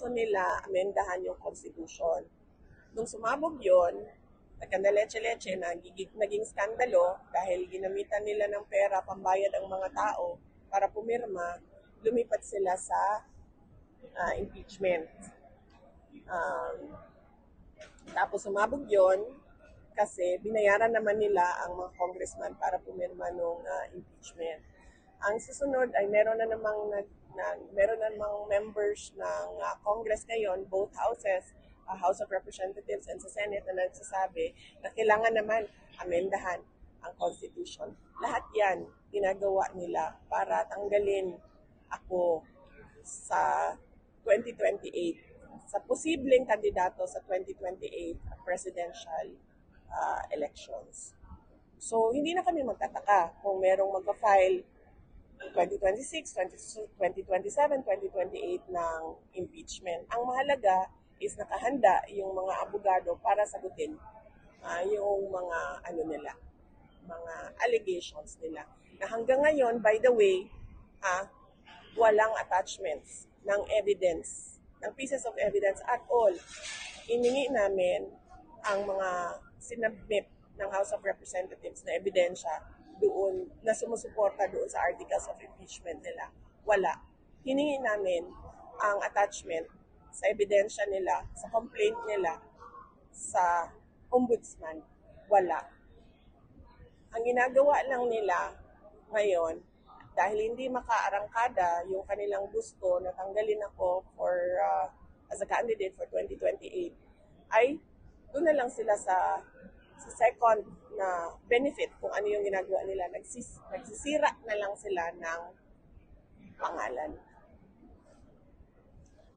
gusto nila amendahan yung constitution. Nung sumabog yon, nagkandaleche-leche, nagiging, naging skandalo dahil ginamitan nila ng pera pambayad ang mga tao para pumirma, lumipat sila sa ah, impeachment. Um, tapos sumabog yon kasi binayaran naman nila ang mga congressman para pumirma ng impeachment. Ang susunod ay meron na namang nag, na, meron na namang members ng ah, Congress ngayon, both houses, ah, House of Representatives and sa Senate na nagsasabi na kailangan naman amendahan ang Constitution. Lahat yan ginagawa nila para tanggalin ako sa 2028 sa posibleng kandidato sa 2028 presidential ah, elections. So, hindi na kami magtataka kung merong magpa-file 2026, 2027, 2028 ng impeachment. Ang mahalaga is nakahanda yung mga abogado para sagutin ah, yung mga ano nila, mga allegations nila. Na hanggang ngayon, by the way, ah, walang attachments ng evidence, ng pieces of evidence at all. Iningi namin ang mga sinabmit ng House of Representatives na ebidensya doon na sumusuporta doon sa articles of impeachment nila. Wala. Hiningi namin ang attachment sa ebidensya nila, sa complaint nila sa ombudsman. Wala. Ang ginagawa lang nila ngayon, dahil hindi makaarangkada yung kanilang gusto na tanggalin ako for uh, as a candidate for 2028, ay doon na lang sila sa sa second na benefit kung ano yung ginagawa nila. Nagsis, nagsisira na lang sila ng pangalan.